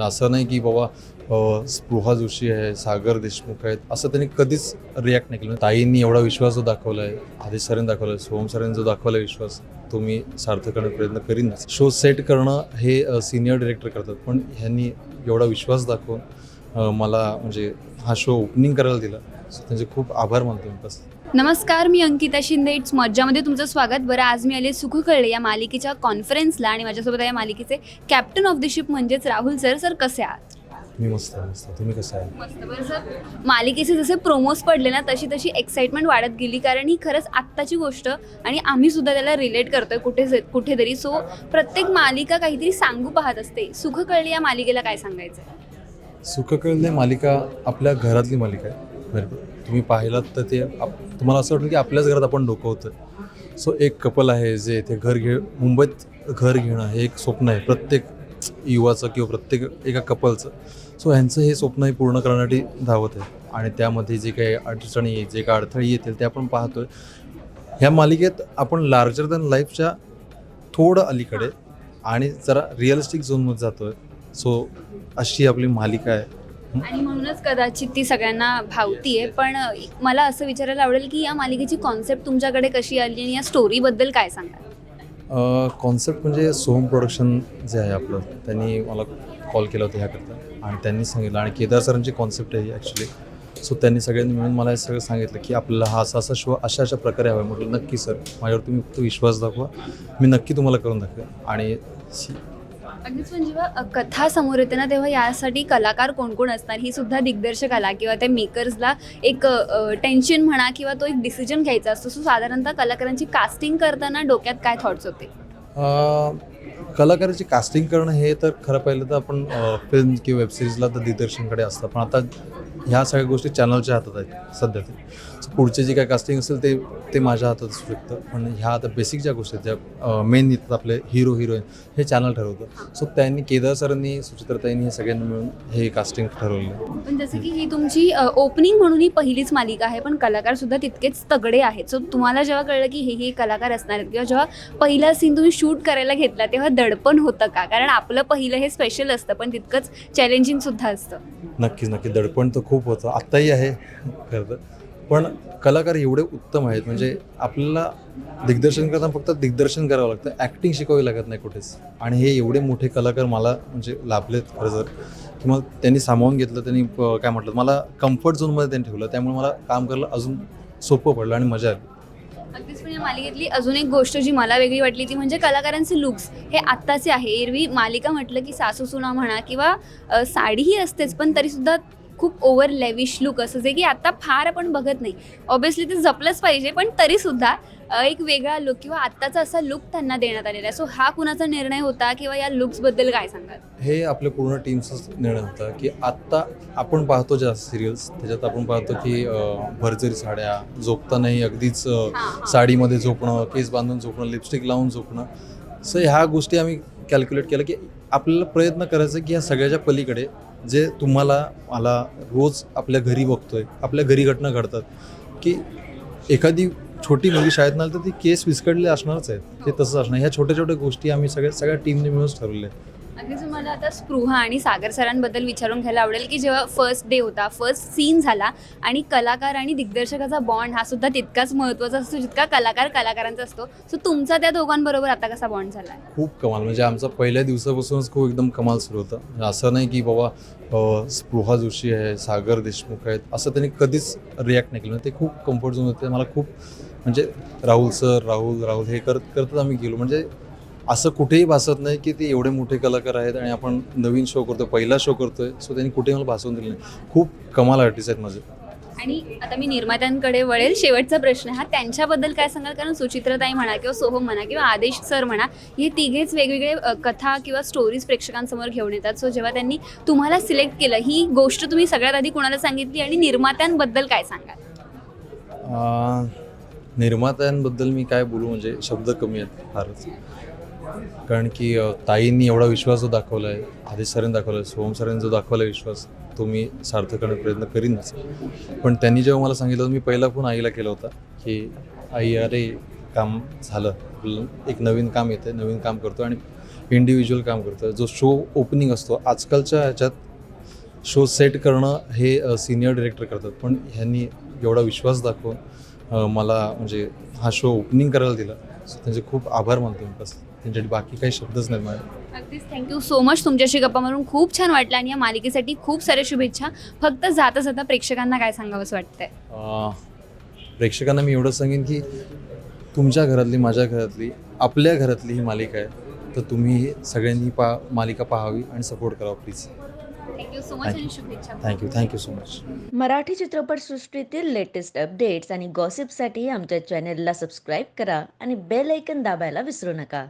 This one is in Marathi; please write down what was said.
असं नाही की बाबा स्पृहा जोशी आहे सागर देशमुख आहेत असं त्यांनी कधीच रिॲक्ट नाही केलं. ताईंनी एवढा विश्वास जो दाखवला आहे आदेश सरांनी दाखवला आहे सोहम सरांनी जो दाखवला आहे विश्वास तो मी सार्थ करण्याचा प्रयत्न करीन शो सेट करणं हे सिनियर डिरेक्टर करतात. पण ह्यांनी एवढा विश्वास दाखवून मला म्हणजे हा शो ओपनिंग करायला दिला. सो त्यांचे खूप आभार मानतो मी बस. नमस्कार मी अंकिता शिंदे. इट्स मज्जामध्ये तुमचं स्वागत. बरं आज मी आले सुख कळले या मालिकेच्या कॉन्फरन्सला आणि माझ्यासोबत या मालिकेचे कॅप्टन ऑफ द शिप म्हणजेच राहुल सर सर कसे आहात? मी मस्त मस्त. तुम्ही कसं आहे मस्त. बरं सर मालिकेचे जसे प्रोमोज पडले ना तशी तशी एक्साइटमेंट वाढत गेली कारण ही खरंच आत्ताची गोष्ट आणि आम्ही सुद्धा त्याला रिलेट करतोय कुठे कुठेतरी. सो प्रत्येक मालिका काहीतरी सांगू पाहत असते. सुख कळले या मालिकेला काय सांगायचं सुखकळले मालिका आपल्या घरातली मालिका आहे. बरोबर. तुम्ही पाहिलात तर ते आप तुम्हाला असं वाटेल की आपल्याच घरात आपण डोकवतोय सो एक कपल आहे जे ते घर घे मुंबईत घर घेणं हे एक स्वप्न आहे. प्रत्येक युवाचं किंवा प्रत्येक एका कपलचं सो ह्यांचं हे स्वप्न हे पूर्ण करण्यासाठी धावत आहे. आणि त्यामध्ये जे काही अडचणी जे काही अडथळे येतील ते आपण पाहतोय. ह्या मालिकेत आपण लार्जर दॅन लाईफच्या थोडं अलीकडे आणि जरा रिअलिस्टिक झोनमध्ये जातोय. सो अशी आपली मालिका आहे. आणि म्हणूनच कदाचित ती सगळ्यांना भावती आहे पण मला असं विचारायला आवडेल की या मालिकेची कॉन्सेप्ट तुमच्याकडे कशी आली आणि या स्टोरीबद्दल काय सांगाल? कॉन्सेप्ट म्हणजे सोहम प्रोडक्शन जे आहे आपलं त्यांनी मला कॉल केला होता ह्याकरता आणि त्यांनी सांगितलं आणि केदार सरांची कॉन्सेप्ट आहे ॲक्च्युली सो त्यांनी सगळ्यांनी मिळून मला हे सगळं सांगितलं की आपल्याला हा असा असा शो अशा अशा प्रकारे हवा. म्हटलं नक्की सर माझ्यावर तुम्ही फक्त विश्वास दाखवा. मी नक्की तुम्हाला करून दाखवेन. आणि अगदीच म्हणजे पण जेव्हा कथा समोर येते ना तेव्हा यासाठी कलाकार कोण कोण असणार ही सुद्धा दिग्दर्शकाला किंवा त्या मेकर्सला एक टेन्शन म्हणा किंवा तो एक डिसिजन घ्यायचा असतो. सो साधारणतः कलाकारांची कास्टिंग करताना डोक्यात काय थॉट्स होते? कलाकाराची कास्टिंग करणं हे तर खरं पाहिलं तर आपण फिल्म किंवा वेबसिरीजला तर दिग्दर्शनकडे असतं. पण आता ह्या सगळ्या गोष्टी चॅनलच्या हातात आहेत सध्या तरी. पुढचे जे काय कास्टिंग असेल ते ते माझ्या हातात असू शकतं. पण ह्या आता बेसिक ज्या गोष्टी आहेत ज्या मेन येतात आपले हिरो हिरोईन हे चॅनल ठरवतं. सो त्यांनी केदार सरांनी सुचित्रताईंनी हे सगळ्यांनी मिळून हे कास्टिंग ठरवलं. पण जसं की ही तुमची ओपनिंग म्हणून ही पहिलीच मालिका आहे पण कलाकार सुद्धा तितकेच तगडे आहेत. सो तुम्हाला जेव्हा कळलं की हे हे कलाकार असणार आहेत किंवा जेव्हा पहिला सीन तुम्ही शूट करायला घेतला तेव्हा दडपण होतं का? कारण आपलं पहिलं हे स्पेशल असतं पण तितकंच चॅलेंजिंग सुद्धा असतं. नक्कीच नक्की दडपण तर खूप होतं. आत्ताही आहे खरं तर. पण कलाकार एवढे उत्तम आहेत म्हणजे आपल्याला दिग्दर्शन करताना फक्त दिग्दर्शन करावं लागतं. ॲक्टिंग शिकावी लागत नाही कुठेच. आणि हे एवढे मोठे कलाकार मला म्हणजे लाभलेत खरं जर की मग त्यांनी सामावून घेतलं त्यांनी काय म्हटलं मला कम्फर्ट झोनमध्ये त्यांनी ठेवलं. त्यामुळे मला काम करायला अजून सोपं पडलं आणि मजा आली. अगदीच पण या मालिकेतली अजून एक गोष्ट जी मला वेगळी वाटली ती म्हणजे कलाकारांचे लुक्स हे आत्ताचे आहे. एरवी मालिका म्हटलं की सासू सुना म्हणा किंवा साडीही असतेच पण तरीसुद्धा खूप ओव्हर लेविश लुक असं जे की आता फार आपण बघत नाही. ऑब्विसली ते जपलंच पाहिजे पण तरीसुद्धा एक वेगळा लुक किंवा आत्ताचा असा लुक त्यांना देण्यात आलेला आहे. सो हा कुणाचा निर्णय होता किंवा या लुक्सबद्दल काय सांगाल? हे आपल्या पूर्ण टीमचाच निर्णय होता की आत्ता आपण पाहतो ज्या सिरियल्स त्याच्यात आपण पाहतो की अं, भरजरी साड्या झोपतानाही अगदीच अं, हां. साडीमध्ये झोपणं केस बांधून झोपणं लिपस्टिक लावून झोपणं. सो ह्या गोष्टी आम्ही कॅल्क्युलेट केलं की आपल्याला प्रयत्न करायचा की ह्या सगळ्याच्या पलीकडे जे तुम्हाला मला रोज आपल्या घरी बघतोय आपल्या घरी घटना घडतात की एखादी छोटी मुलगी शाळेत नाही तर ती केस विस्कटले असणारच आहे ते तसंच असणार. ह्या छोट्या छोट्या गोष्टी आम्ही सगळ्या सगळ्या टीमने मिळूनच ठरवले अगदीच मला आता स्पृहा आणि सागर सरांबद्दल विचारून घ्यायला आवडेल की जेव्हा फर्स्ट डे होता फर्स्ट सीन झाला आणि कलाकार आणि दिग्दर्शकाचा बॉन्ड हा सुद्धा तितकाच महत्त्वाचा असतो जितका कलाकार कलाकारांचा असतो. सो तुमचा त्या दोघांबरोबर आता कसा बॉन्ड झाला खूप कमाल. म्हणजे आमचा पहिल्या दिवसापासूनच खूप एकदम कमाल सुरू होतं. म्हणजे असं नाही की बाबा स्पृहा जोशी आहे सागर देशमुख आहेत असं त्यांनी कधीच रिॲक्ट नाही केलं. ते खूप कम्फर्ट झोन होते. मला खूप म्हणजे राहुल सर राहुल राहुल हे करत करतच आम्ही गेलो. म्हणजे असं कुठेही भासत नाही की ते एवढे मोठे कलाकार आहेत आणि आपण नवीन शो करतोय पहिला शो करतोय सो त्यांनी कुठेही मला भासवून दिलं नाही. खूप कमाल आर्टिस्ट आहेत माझे. आणि आता मी निर्मात्यांकडे वळेल शेवटचा प्रश्न हा त्यांच्याबद्दल काय सांगाल? कारण सुचित्रताई म्हणा किंवा सोहम म्हणा किंवा आदेश सर म्हणा हे तिघेच वेगवेगळे कथा किंवा स्टोरीज प्रेक्षकांसमोर घेऊन येतात. सो जेव्हा त्यांनी तुम्हाला सिलेक्ट केलं ही गोष्ट तुम्ही सगळ्यात आधी कुणाला सांगितली आणि निर्मात्यांबद्दल काय सांगाल? निर्मात्यांबद्दल मी काय बोलू? म्हणजे शब्द कमी आहेत फारच. कारण की ताईंनी एवढा विश्वास जो दाखवला आहे आदेश सरांनी दाखवला आहे सोहम सरांनी जो दाखवला आहे विश्वास तो मी सार्थ करण्याचा प्रयत्न करीनच पण त्यांनी जेव्हा मला सांगितलं मी पहिला फोन आईला केला होता की आई अरे काम झालं. एक नवीन काम येतं नवीन काम करतो आणि इंडिव्हिज्युअल काम करतं जो शो ओपनिंग असतो आजकालच्या ह्याच्यात शो सेट करणं हे सिनियर डिरेक्टर करतात. पण ह्यांनी एवढा विश्वास दाखवून मला म्हणजे हा शो ओपनिंग करायला दिला. त्यांचे खूप आभार मानतो मी कसं त्यांच्यासाठी बाकी काही शब्दच नाही माझे अगदीच थँक्यू सो मच तुमच्याशी गप्पा मारून खूप छान वाटलं आणि या मालिकेसाठी खूप साऱ्या शुभेच्छा. फक्त जाता जाता प्रेक्षकांना काय सांगावं असं वाटतंय? अ, प्रेक्षकांना मी एवढंच सांगेन की तुमच्या घरातली माझ्या घरातली आपल्या घरातली ही मालिका आहे. तर तुम्ही सगळ्यांनी पा मालिका पाहावी आणि सपोर्ट करावा प्लीज थँक्यू सो मच आणि शुभेच्छा. Thank you thank you so much Marathi चित्रपटसृष्टीतील लेटेस्ट अपडेट्स आणि गॉसिपसाठी आमच्या चॅनेलला सबस्क्राईब करा आणि बेल ऐकन दाबायला विसरू नका.